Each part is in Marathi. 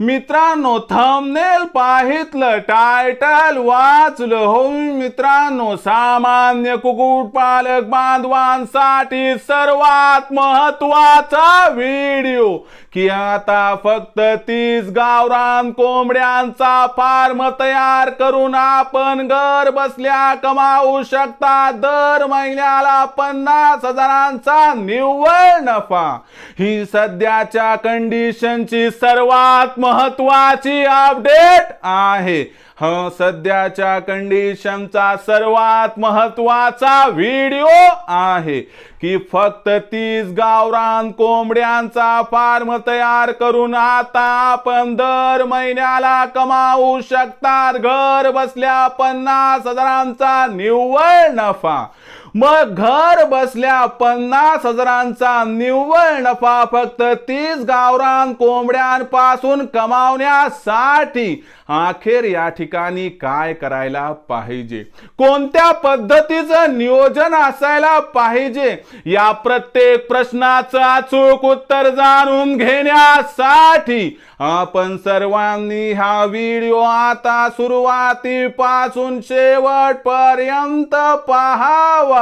मित्रांनो थंबनेल पाहितलं टायटल वाचलं हो मित्रांनो सामान्य कुक्कुटपालक बांधवांसाठी सर्वात महत्त्वाचा व्हिडिओ की आता फक्त तीस गावरान कोंबड्यांचा फार्म तयार करून आपण घर बसल्या कमावू शकता. दर महिन्याला पन्नास हजारांचा निव्वळ नफा. ही सध्याच्या कंडिशनची सर्वात महत्वाची अपडेट आहे. ह सध्याच्या कंडिशनचा सर्वात महत्त्वाचा व्हिडिओ आहे की फक्त तीस गावरान कोंबड्यांचा फार्म तयार करून आता आपण दर महिन्याला कमावू शकतात. घर बसल्या पन्नास हजारांचा निव्वळ नफा. मग घर बसल्या पन्नास हजारांचा निव्वळ नफा फक्त तीस गावरान कोंबड्यांपासून कमावण्यासाठी. अखेर या ठिकाणी काय करायला पाहिजे? कोणत्या पद्धतीचं नियोजन असायला पाहिजे? या प्रत्येक प्रश्नाचं अचूक उत्तर जाणून घेण्यासाठी आपण सर्वांनी हा व्हिडिओ आता सुरुवातीपासून शेवटपर्यंत पहावा.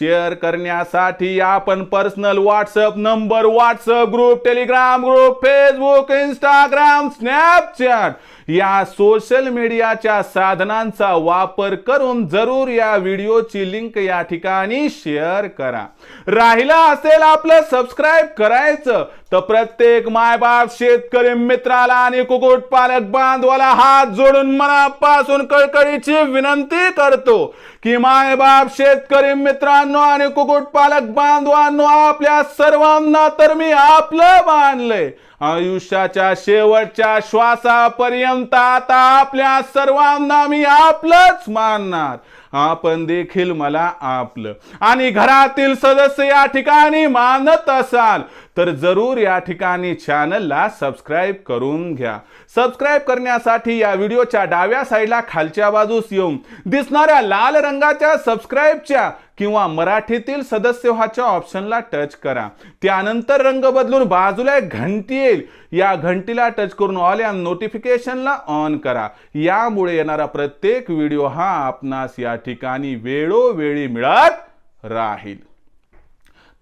शेअर करण्यासाठी आपण personal WhatsApp number WhatsApp group Telegram group Facebook Instagram Snapchat या सोशल मीडियाच्या साधनांचा वापर करून जरूर या व्हिडिओची लिंक या ठिकाणी शेअर करा. राहिला असेल आपलं सबस्क्राईब करायचं तर प्रत्येक मायबाप शेतकरी मित्राला आणि कुकुट पालक बांधवाला हात जोडून मनापासून कळकळीची विनंती करतो की मायबाप शेतकरी मित्रांनो आणि कुकुट पालक बांधवांनो आपल्या सर्वांना तर मी आपलं मानलंय. आयुष्याच्या शेवटच्या श्वासापर्यंत आता आपल्या सर्वांना मी आपलंच मानणार. आपण देखील मला आपलं. आणि घरातील सदस्य या ठिकाणी मानत असाल तर जरूर या ठिकाणी चॅनलला सबस्क्राईब करून घ्या. सबस्क्राईब करण्यासाठी या व्हिडिओच्या डाव्या साईडला खालच्या बाजूस येऊन दिसणाऱ्या लाल रंगाच्या सबस्क्राईबच्या किंवा मराठीतील सदस्य व्हाच्या ऑप्शनला टच करा. त्यानंतर रंग बदलून बाजूला एक घंटी येईल. या घंटीला टच करून ऑल या नोटिफिकेशनला ऑन करा. यामुळे येणारा प्रत्येक व्हिडिओ हा आपणास या ठिकाणी वेळोवेळी मिळत राहील.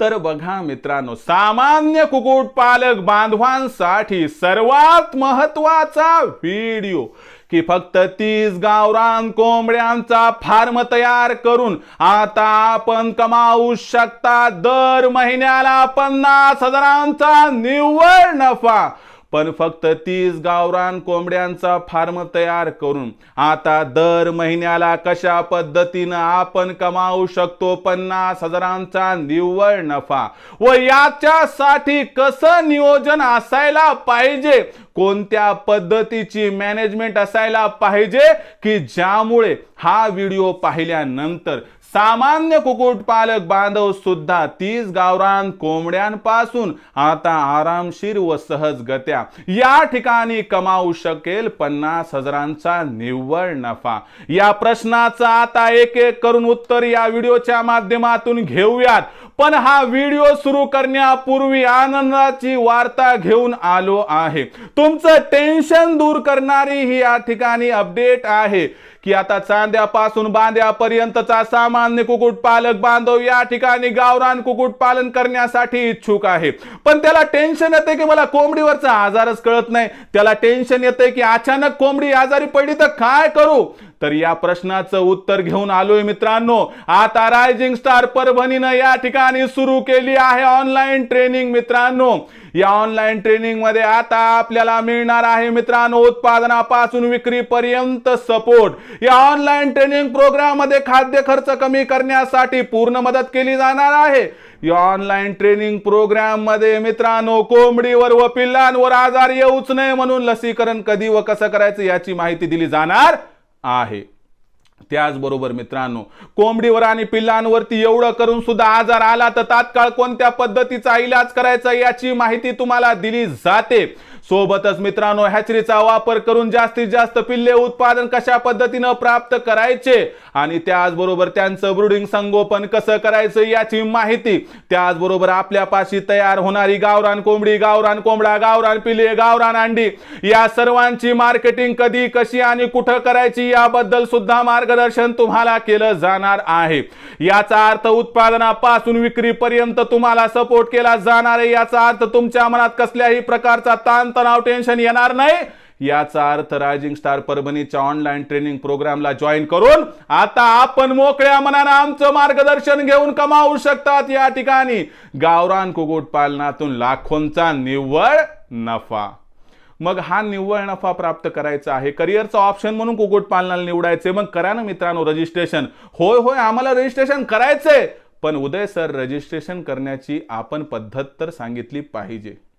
तर बघा मित्रांनो सामान्य कुक्कुटपालक बांधवांसाठी सर्वात महत्त्वाचा व्हिडिओ की फक्त तीस गावरान कोंबड्यांचा फार्म तयार करून आता आपण कमावू शकता दर महिन्याला पन्नास हजारांचा निव्वळ नफा. पण फक्त तीस गावरान कोंबड्यांचा फार्म तयार करून आता दर महिन्याला कशा पद्धतीनं आपण कमावू शकतो पन्नास हजारांचा निव्वळ नफा? व याच्यासाठी कसं नियोजन असायला पाहिजे? कोणत्या पद्धतीची मॅनेजमेंट असायला पाहिजे? की ज्यामुळे हा व्हिडिओ पाहिल्यानंतर सामान्य कुक्कुटपालक बांधव सुद्धा तीस गावरान कोंबड्यांपासून आता आरामशीर व सहजगत्या या ठिकाणी कमावू शकेल पन्नास हजारांचा निव्वळ नफा. या प्रश्नाचं आता एक एक करून उत्तर या व्हिडिओच्या माध्यमातून घेऊयात. पण हा व्हिडिओ सुरू करण्यापूर्वी आनंदाची वार्ता घेऊन आलो आहे. तुमचं टेन्शन दूर करणारी ही या ठिकाणी अपडेट आहे. की आता चांद्यापासून बांद्यापर्यंतचा सामान्य कुकुट पालक बांधव या ठिकाणी गावरान कुक्कुटपालन करण्यासाठी इच्छुक आहे. पण त्याला टेन्शन येते की मला कोंबडीवरचा आजारच कळत नाही. त्याला टेन्शन येते की अचानक कोंबडी आजारी पडली तर काय करू? तर या प्रश्नाचं उत्तर घेऊन आलोय मित्रांनो. आता रायझिंग स्टार परभणीनं या ठिकाणी सुरू केली आहे ऑनलाईन ट्रेनिंग मित्रांनो. या ऑनलाईन ट्रेनिंगमध्ये आता आपल्याला मिळणार आहे मित्रांनो उत्पादनापासून विक्रीपर्यंत सपोर्ट या ऑनलाईन ट्रेनिंग प्रोग्राममध्ये खाद्य खर्च कमी करण्यासाठी पूर्ण मदत केली जाणार आहे. या ऑनलाईन ट्रेनिंग प्रोग्राममध्ये मित्रांनो कोंबडीवर व पिल्लांवर आजार येऊच नये म्हणून लसीकरण कधी व कसं करायचं याची माहिती दिली जाणार आहे. त्याचबरोबर मित्रांनो कोंबडीवर आणि पिल्लांवरती एवढं करून सुद्धा आजार आला तर तात्काळ कोणत्या पद्धतीचा इलाज करायचा याची माहिती तुम्हाला दिली जाते. सोबतच मित्रांनो हॅचरीचा वापर करून जास्तीत जास्त पिल्ले उत्पादन कशा पद्धतीनं प्राप्त करायचे? आणि त्याचबरोबर त्यांचं ब्रुडिंग संगोपन कसं करायचं याची माहिती. त्याचबरोबर आपल्यापाशी तयार होणारी गावरान कोंबडी गावरान कोंबडा गावरान पिले गावरान अंडी या सर्वांची मार्केटिंग कधी कशी आणि कुठं करायची याबद्दल सुद्धा मार्गदर्शन तुम्हाला केलं जाणार आहे. याचा अर्थ उत्पादनापासून विक्रीपर्यंत तुम्हाला सपोर्ट केला जाणार आहे. याचा अर्थ तुमच्या मनात कसल्याही प्रकारचा ताणतणाव टेन्शन येणार नाही. याचा अर्थ रायझिंग स्टार परभणीच्या ऑनलाईन ट्रेनिंग प्रोग्रामला जॉईन करून आता आपण मोकळ्या मनानं आमचं मार्गदर्शन घेऊन कमावू शकतात या ठिकाणी. गावरान कुकुट पालनातून लाखोंचा निव्वळ नफा. मग हा निव्वळ नफा प्राप्त करायचा आहे. करिअरचा ऑप्शन म्हणून कुक्कुटपालनाला निवडायचे. मग करा ना मित्रांनो रजिस्ट्रेशन. होय होय आम्हाला रजिस्ट्रेशन करायचंय. पण उदय सर रजिस्ट्रेशन करण्याची आपण पद्धत तर सांगितली पाहिजे.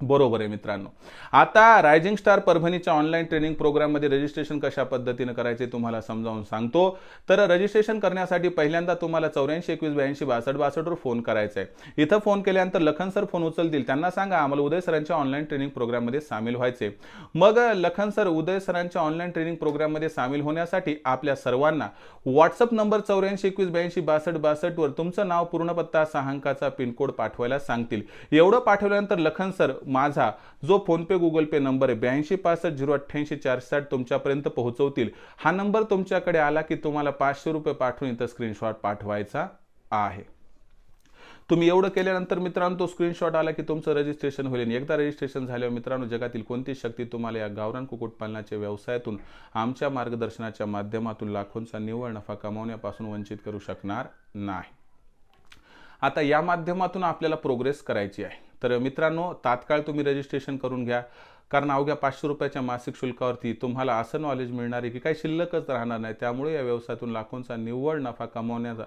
बरोबर आहे मित्रांनो. आता रायझिंग स्टार परभणीच्या ऑनलाईन ट्रेनिंग प्रोग्राममध्ये रजिस्ट्रेशन कशा पद्धतीनं करायचे तुम्हाला समजावून सांगतो. तर रजिस्ट्रेशन करण्यासाठी पहिल्यांदा तुम्हाला चौऱ्याऐंशी एकवीस ब्याऐंशी बासष्ट बासष्टवर फोन करायचा आहे. इथं फोन केल्यानंतर लखन सर फोन उचलतील. त्यांना सांगा आम्हाला उदय सरांच्या ऑनलाईन ट्रेनिंग प्रोग्राममध्ये सामील व्हायचे मग लखन सर उदय सरांच्या ऑनलाईन ट्रेनिंग प्रोग्राममध्ये सामील होण्यासाठी आपल्या सर्वांना व्हॉट्सअप नंबर चौऱ्याऐंशी एकवीस ब्याऐंशी बासष्ट बासष्टवर तुमचं नाव पूर्ण पत्ता सहा अंकाचा पिनकोड पाठवायला सांगतील. एवढं पाठवल्यानंतर लखन सर माझा जो फोनपे गुगल पे नंबर आहे ब्याऐंशी पासष्ट झिरो अठ्ठ्याऐंशी चारशे साठ तुमच्यापर्यंत पोहोचवतील. हा नंबर तुमच्याकडे आला की तुम्हाला पाचशे रुपये पाठवून इथं स्क्रीनशॉट पाठवायचा आहे. तुम्ही एवढं केल्यानंतर मित्रांनो तो स्क्रीनशॉट आला की तुमचं रजिस्ट्रेशन होईल. आणि एकदा रजिस्ट्रेशन झाल्यावर मित्रांनो जगातील कोणती शक्ती तुम्हाला या गावरान कुक्कुटपालनाच्या व्यवसायातून आमच्या मार्गदर्शनाच्या माध्यमातून लाखोंचा निव्वळ नफा कमावण्यापासून वंचित करू शकणार नाही? आता या माध्यमातून आपल्याला प्रोग्रेस करायची आहे. तर मित्रांनो तात्काळ तुम्ही रजिस्ट्रेशन करून घ्या. कारण अवघ्या पाचशे रुपयाच्या मासिक शुल्कावरती तुम्हाला असं नॉलेज मिळणार आहे की काही शिल्लकच राहणार नाही. त्यामुळे या व्यवसायातून लाखोंचा निव्वळ नफा कमावण्याचा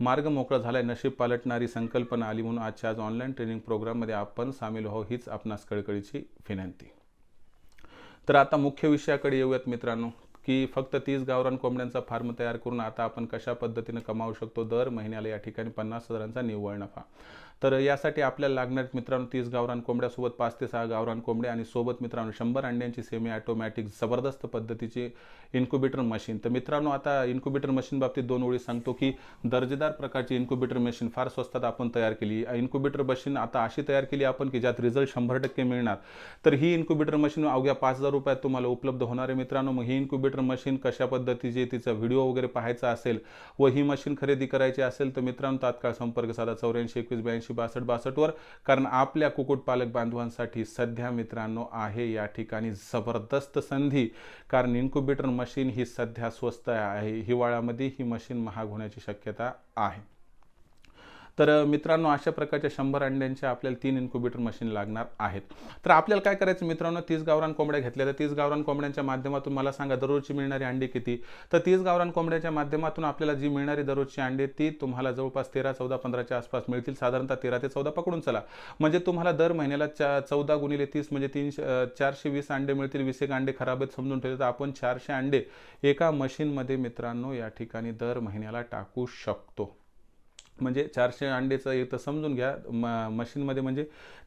मार्ग मोकळा झालाय. नशीब पालटणारी संकल्पना आली म्हणून आजच्या आज ऑनलाईन ट्रेनिंग प्रोग्राममध्ये आपण सामील व्हावं हीच आपणास कळकळीची विनंती. तर आता मुख्य विषयाकडे येऊयात मित्रांनो की फक्त तीस गावरान कोंबड्यांचा फार्म तयार करून आता आपण कशा पद्धतीनं कमावू शकतो? दर महिन्याला या ठिकाणी पन्नास हजारांचा निव्वळ नफा. तर यासाठी आपल्याला लागणार मित्रांनो तीस गावरान कोंबड्यासोबत पाच ते सहा गावरान कोंबड्या आणि सोबत मित्रांनो शंभर अंड्यांची सेमी ऑटोमॅटिक जबरदस्त पद्धतीची इन्क्युबेटर मशीन तर मित्रांनो आता इन्क्युबेटर मशीन बाबतीत दोन ओळी सांगतो की दर्जेदार प्रकारची इन्क्युबेटर मशीन फार स्वस्तात आपण तयार केली. इन्क्युबेटर मशीन आता अशी तयार केली आपण की ज्यात रिझल्ट शंभर टक्के मिळणार. तर ही इन्क्युबेटर मशीन अवघ्या पाच हजार रुपयात तुम्हाला उपलब्ध होणार आहे मित्रांनो. मग ही इन्क्युबेटर मशीन कशा पद्धतीची तिचा व्हिडिओ वगैरे पाहायचा असेल व ही मशीन खरेदी करायची असेल तर मित्रांनो तात्काळ संपर्क साधा. चौऱ्याऐंशी एकवीस ब्याऐंशी बासष्ट बासष्टवर कारण आपल्या कुक्कुटपालक बांधवांसाठी सध्या मित्रांनो आहे या ठिकाणी जबरदस्त संधी कारण इन्क्युबेटर मशीन ही सध्या स्वस्त आहे. हिवाळ्यामध्ये ही मशीन महाग होण्याची शक्यता आहे. तर मित्रांनो अशा प्रकारच्या शंभर अंड्यांच्या आपल्याला तीन इन्क्युबेटर मशीन लागणार आहेत. तर आपल्याला काय करायचं मित्रांनो तीस गावरान कोंबड्या घेतल्या. तर तीस गावरान कोंबड्यांच्या माध्यमातून मला सांगा दररोजची मिळणारी अंडी किती? तर तीस गावरान कोंबड्याच्या माध्यमातून आपल्याला जी मिळणारी दररोजची अंडी ती तुम्हाला जवळपास तेरा चौदा पंधराच्या आसपास मिळतील. साधारणतः तेरा ते चौदा पकडून चला. म्हणजे तुम्हाला दर महिन्याला चा चौदा गुणिले तीस म्हणजे तीनशे चारशे वीस अंडे मिळतील. वीस एक अंडे खराब आहेत समजून ठेवले. तर आपण चारशे अंडे एका मशीनमध्ये मित्रांनो या ठिकाणी दर महिन्याला टाकू शकतो. म्हणजे चारशे अंडेचं इथं समजून घ्या. म मशीनमध्ये म्हणजे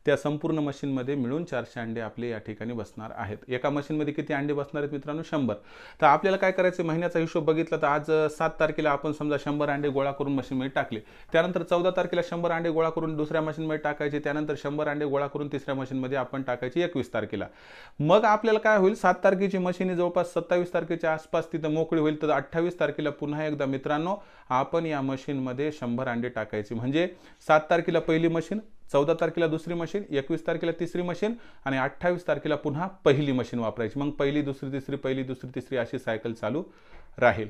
त्या संपूर्ण मशीनमध्ये मिळून चारशे अंडे आपले या ठिकाणी बसणार आहेत. एका मशीनमध्ये किती अंडे बसणार आहेत मित्रांनो? शंभर. तर आपल्याला काय करायचं महिन्याचा हिशोब बघितला तर आज सात तारखेला आपण समजा शंभर अंडे गोळा करून मशीनमध्ये टाकले. त्यानंतर चौदा तारखेला शंभर अंडे गोळा करून दुसऱ्या मशीनमध्ये टाकायचे. त्यानंतर शंभर अंडे गोळा करून तिसऱ्या मशीनमध्ये आपण टाकायचे एकवीस तारखेला. मग आपल्याला काय होईल? सात तारखेची मशीन जवळपास सत्तावीस तारखेच्या आसपास तिथं मोकळी होईल. तर अठ्ठावीस तारखेला पुन्हा एकदा मित्रांनो आपण या मशीनमध्ये शंभर अंडे टाकायचे. म्हणजे सात तारखेला पहिली मशीन चौदा तारखेला दुसरी मशीन एकवीस तारखेला तिसरी मशीन आणि अठ्ठावीस तारखेला पुन्हा पहिली मशीन वापरायची. मग पहिली दुसरी तिसरी पहिली दुसरी तिसरी अशी सायकल चालू राहील.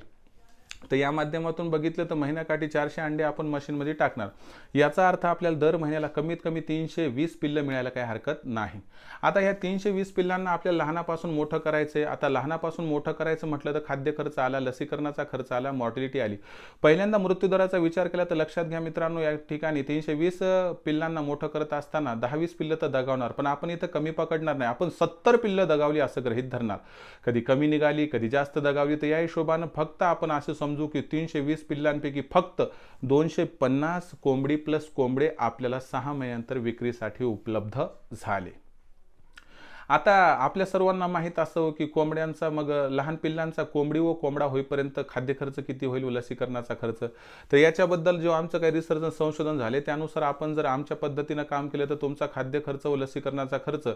तर या माध्यमातून बघितलं तर महिन्याकाठी चारशे अंडे आपण मशीनमध्ये टाकणार. याचा अर्थ आपल्याला दर महिन्याला कमीत कमी तीनशे वीस पिल्लं मिळायला काही हरकत नाही. आता ह्या तीनशे वीस पिल्लांना आपल्याला लहानापासून मोठं करायचं आहे आता लहानापासून मोठं करायचं म्हटलं तर खाद्य खर्च आला लसीकरणाचा खर्च आला मॉर्टिलिटी आली. पहिल्यांदा मृत्यूदराचा विचार केला तर लक्षात घ्या मित्रांनो या ठिकाणी तीनशे वीस पिल्लांना मोठं करत असताना दहा वीस पिल्लं तर दगावणार. पण आपण इथं कमी पकडणार नाही. आपण सत्तर पिल्लं दगावली असं गृहित धरणार. कधी कमी निघाली कधी जास्त दगावली. तर या हिशोबानं फक्त आपण असं समजू की तीनशे वीस पिल्लांपैकी फक्त दोनशे पन्नास कोंबडी प्लस कोंबडे आपल्याला सहा महिन्यानंतर विक्रीसाठी उपलब्ध झाले. आता आपल्या सर्वांना माहीत असावं की कोंबड्यांचा मग लहान पिल्लांचा कोंबडी व कोंबडा होईपर्यंत खाद्य खर्च किती होईल व लसीकरणाचा खर्च? तर याच्याबद्दल जो आमचं काही रिसर्च संशोधन झाले त्यानुसार आपण जर आमच्या पद्धतीनं काम केलं तर तुमचा खाद्य खर्च व लसीकरणाचा खर्च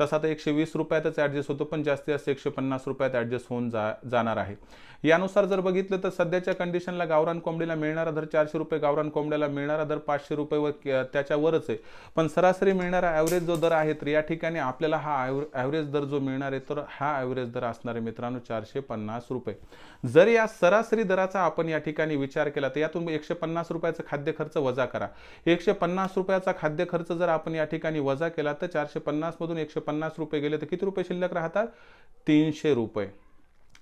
तसा तर एकशे वीस रुपयातच ॲडजस्ट होतो पण जास्तीत जास्त एकशे पन्नास रुपयात ॲडजस्ट होऊन जा जाणार आहे. यानुसार जर बघितलं तर सध्याच्या कंडिशनला गावरान कोंबडीला मिळणारा दर चारशे रुपये गावरान कोंबड्याला मिळणारा दर पाचशे रुपये व त्याच्यावरच आहे. पण सरासरी मिळणारा ॲव्हरेज जो दर आहे तर या ठिकाणी आपल्याला हा ॲव्हरेज ॲव्हरेज दर जो मिळणार आहे तर हा ॲव्हरेज दर असणार आहे मित्रांनो चारशे पन्नास रुपये. जर या सरासरी दराचा आपण या ठिकाणी विचार केला तर यातून एकशे पन्नास रुपयाचा खाद्य खर्च वजा करा. एकशे पन्नास रुपयाचा खाद्य खर्च जर आपण या ठिकाणी वजा केला तर चारशे पन्नासमधून एकशे पन्नास रुपये गेले तर किती रुपये शिल्लक राहतात? तीनशे रुपये.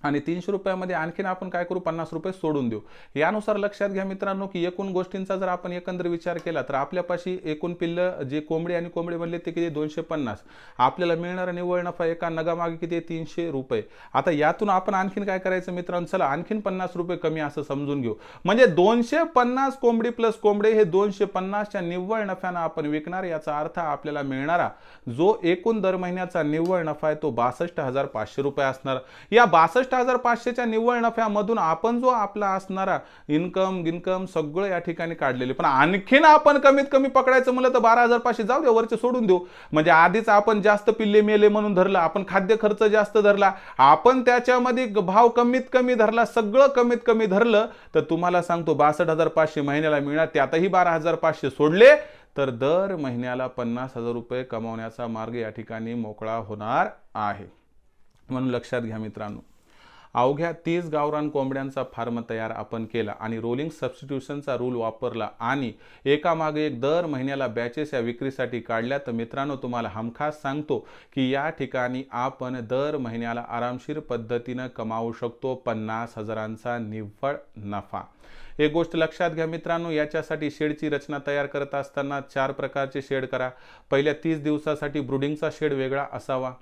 आणि तीनशे रुपयामध्ये आणखीन आपण काय करू? पन्नास रुपये सोडून देऊ. यानुसार लक्षात घ्या मित्रांनो की एकूण गोष्टींचा जर आपण एकंदर विचार केला तर आपल्यापाशी एकूण पिल्लं जे कोंबडी आणि कोंबडी बनले ते किती? दोनशे पन्नास. आपल्याला मिळणारा निव्वळ नफा एका नगामागे किती? तीनशे रुपये. आता यातून आपण आणखीन काय करायचं मित्रांनो? चला आणखीन पन्नास रुपये कमी असं समजून घेऊ. म्हणजे दोनशे पन्नास कोंबडी प्लस कोंबडे हे दोनशे पन्नासच्या निव्वळ नफ्यानं आपण विकणार याचा अर्थ आपल्याला मिळणारा जो एकूण दर महिन्याचा निव्वळ नफा आहे तो बासष्ट हजार पाचशे रुपये असणार. या बासष्ट बासष्ट हजार पाचशेच्या निव्वळ नफ्यामधून आपण जो आपला असणारा इन्कम गिनकम सगळं या ठिकाणी काढलेले. पण आणखीन आपण कमीत कमी पकडायचं म्हणलं तर बारा हजार पाचशे जाऊ दे वरचे सोडून देऊ. म्हणजे आधीच आपण जास्त पिल्ले मेले म्हणून धरलं आपण खाद्य खर्च जास्त धरला आपण त्याच्यामध्ये भाव कमीत कमी धरला सगळं कमीत कमी धरलं तर तुम्हाला सांगतो बासष्ट हजार पाचशे महिन्याला मिळणार त्यातही बारा हजार पाचशे सोडले तर दर महिन्याला पन्नास हजार रुपये कमावण्याचा मार्ग या ठिकाणी मोकळा होणार आहे. म्हणून लक्षात घ्या मित्रांनो. अवघ्या तीस गावरान कोंबड्यांचा फार्म तयार आपण केला आणि रोलिंग सबस्टिट्यूशनचा रूल वापरला आणि एकामागे एक दर महिन्याला बॅचेस या विक्रीसाठी काढल्या तर मित्रांनो तुम्हाला हमखास सांगतो की या ठिकाणी आपण दर महिन्याला आरामशीर पद्धतीनं कमावू शकतो पन्नास हजारांचा निव्वळ नफा. एक गोष्ट लक्षात घ्या मित्रांनो याच्यासाठी शेडची रचना तयार करत असताना चार प्रकारचे शेड करा. पहिल्या तीस दिवसासाठी ब्रुडिंगचा शेड वेगळा असावा.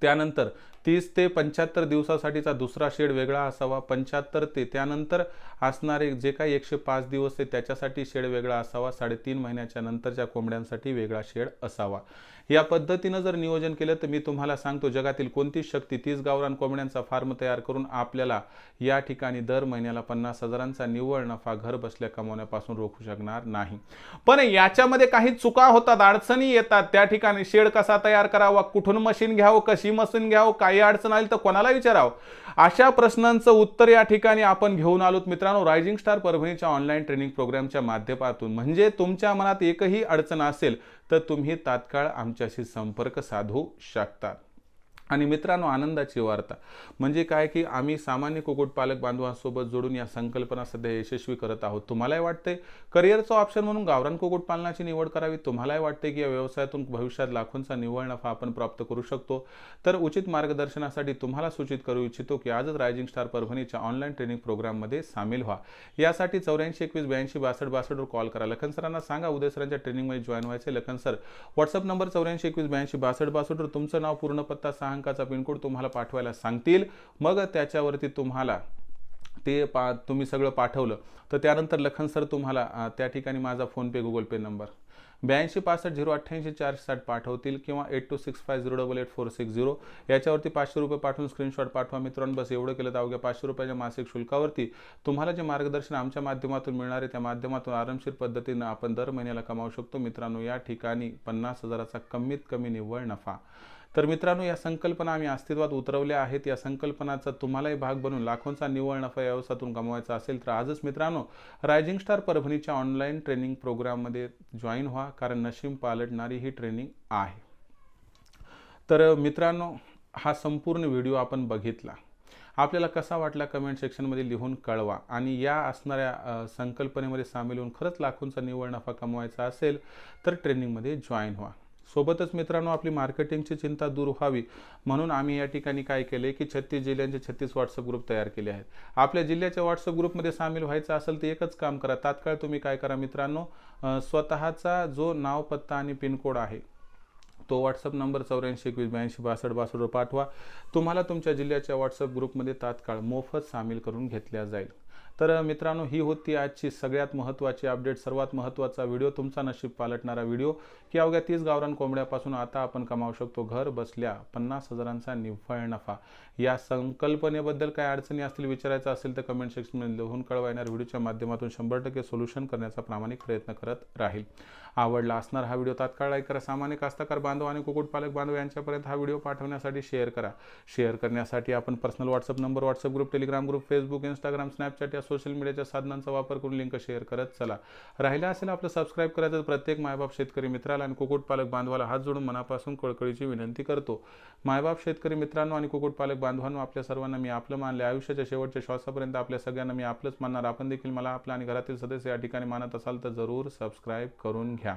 त्यानंतर तीस ते पंच्याहत्तर दिवसासाठीचा दुसरा शेड वेगळा असावा. पंच्याहत्तर ते त्यानंतर असणारे जे काही एकशे पाच दिवस आहे त्याच्यासाठी शेड वेगळा असावा. साडेतीन महिन्याच्या नंतरच्या कोंबड्यांसाठी वेगळा शेड असावा. या पद्धतीनं जर नियोजन केलं तर मी तुम्हाला सांगतो जगातील कोणतीच शक्ती तीस गावरान कोंबड्यांचा फार्म तयार करून आपल्याला या ठिकाणी दर महिन्याला पन्नास हजारांचा निव्वळ नफा घर बसल्या कमावण्यापासून रोखू शकणार नाही. पण याच्यामध्ये काही चुका होतात अडचणी येतात. त्या ठिकाणी शेड कसा तयार करावा कुठून मशीन घ्यावं कशी मशीन घ्यावं काही अडचण आली तर कोणाला विचारावं? अशा प्रश्नांचं उत्तर या ठिकाणी आपण घेऊन आलोत मित्रांनो. रायझिंग स्टार परभणीच्या ऑनलाईन ट्रेनिंग प्रोग्रामच्या माध्यमातून म्हणजे तुमच्या मनात एकही अडचण असेल तर तुम्ही तात्काळ आमच्याशी संपर्क साधू शकता. आणि मित्रांनो आनंदाची वार्ता. म्हणजे काय की आम्ही सामान्य कुक्कुटपालक बांधवांसोबत जोडून या संकल्पना सध्या यशस्वी करत आहोत. तुम्हालाही वाटते करिअरचं ऑप्शन म्हणून गावरान कुक्कुटपालनाची निवड करावी. तुम्हालाही वाटते की या व्यवसायातून भविष्यात लाखोंचा निव्वळ नफा आपण प्राप्त करू शकतो. तर उचित मार्गदर्शनासाठी तुम्हाला सूचित करू इच्छितो की आजच रायझिंग स्टार परभणीच्या ऑनलाईन ट्रेनिंग प्रोग्राममध्ये सामील व्हा. यासाठी चौऱ्याऐंशी एकवीस ब्याऐंशी बासष्ट बासष्टवर कॉल करा. लखन सरांना सांगा उदय सरांच्या ट्रेनिंगमध्ये जॉईन व्हायचे लखन सर व्हॉट्सअप नंबर चौऱ्याऐंशी एकवीस ब्याऐंशी बासष्ट बासष्टवर तुमचं नाव पूर्ण पत्ता सहा अंकाचा पिनकोड तुम्हाला पाठवायला सांगतील. मग त्याच्यावरती तुम्हाला ते पा तुम्ही सगळं पाठवलं. तर त्यानंतर लखन सर तुम्हाला त्या ठिकाणी माझा फोनपे गुगल पे नंबर ब्याऐंशी पासष्ट झिरो अठ्ठ्याऐंशी चारशे साठ पाठवतील किंवा eight two six five zero double eight four six zero याच्यावरती पाचशे रुपये पाठवून स्क्रीनशॉट पाठवा. मित्रांनो बस एवढं केलं तर अवघ्या पाचशे रुपयाच्या मासिक शुल्कावरती तुम्हाला जे मार्गदर्शन आमच्या माध्यमातून मिळणार आहे त्या माध्यमातून आरामशीर पद्धतीनं आपण दर महिन्याला कमावू शकतो. मित्रांनो या ठिकाणी पन्नास हजाराचा कमीत कमी निव्वळ नफा. तर मित्रांनो या संकल्पना आम्ही अस्तित्वात उतरवल्या आहेत. या संकल्पनाचा तुम्हालाही भाग बनून लाखोंचा निव्वळ नफा व्यवसायातून कमवायचा असेल तर आजच मित्रांनो रायझिंग स्टार परभणीच्या ऑनलाईन ट्रेनिंग प्रोग्राममध्ये जॉईन व्हा कारण नशीब पालटणारी ही ट्रेनिंग आहे. तर मित्रांनो हा संपूर्ण व्हिडिओ आपण बघितला. आपल्याला कसा वाटला कमेंट सेक्शनमध्ये लिहून कळवा. आणि या असणाऱ्या संकल्पनेमध्ये सामील होऊन खरंच लाखोंचा निव्वळ नफा कमवायचा असेल तर ट्रेनिंगमध्ये जॉईन व्हा. सोबतच मित्रांनो आपली मार्केटिंगची चिंता दूर व्हावी म्हणून आम्ही या ठिकाणी काय केले की छत्तीस जिल्ह्यांचे छत्तीस व्हॉट्सअप ग्रुप तयार केले आहेत. आपल्या जिल्ह्याच्या व्हॉट्सअप ग्रुपमध्ये सामील व्हायचं असेल तर एकच काम करा. तात्काळ तुम्ही काय करा मित्रांनो स्वतःचा जो नाव पत्ता आणि पिनकोड आहे तो व्हॉट्सअप नंबर चौऱ्याऐंशी एकवीस ब्याऐंशी बासष्ट बासष्टवर पाठवा. तुम्हाला तुमच्या जिल्ह्याच्या व्हॉट्सअप ग्रुपमध्ये तात्काळ मोफत सामील करून घेतल्या जाईल. तर मित्रांनो ही होती आजची सगळ्यात महत्त्वाची अपडेट सर्वात महत्त्वाचा व्हिडिओ तुमचा नशीब पालटणारा व्हिडिओ. की अवघ्या तीस गावरान कोंबड्यापासून आता आपण कमावू शकतो घर बसल्या पन्नास हजारांचा निव्वळ नफा. या संकल्पनेबद्दल काय अडचणी असतील विचारायचं असेल तर कमेंट सेक्शनमध्ये लिहून कळवा. येणार व्हिडिओच्या माध्यमातून शंभर टक्के सोल्युशन करण्याचा प्रामाणिक प्रयत्न करत राहील. आवडला असणार हा व्हिडिओ तात्काळ लाईक करा. सामान्य कास्तकार बांधव आणि कुक्कुटपालक बांधव यांच्यापर्यंत हा व्हिडिओ पाठवण्यासाठी शेअर करा. शेअर करण्यासाठी आपण personal WhatsApp number WhatsApp group Telegram group Facebook Instagram Snapchat या सोशल मीडियाच्या साधनांचा वापर करून लिंक शेअर करत चला. राहिला असेल आपलं सबस्क्राईब करायचं प्रत्येक मायबाप शेतकरी मित्राला आणि कुक्कुटपालक बांधवाला हात जोडून मनापासून कळकळीची विनंती करतो. मायबाप शेतकरी मित्रांनो आणि कुक्कुटपालक बांधवांनो आपल्या सर्वांना मी आपलं मानले आयुष्याच्या शेवटच्या श्वासापर्यंत आपल्या सगळ्यांना मी आपलंच मानणार. आपण देखील मला आपलं आणि घरातील सदस्य या ठिकाणी मानत असाल तर जरूर सबस्क्राईब करून घ्या.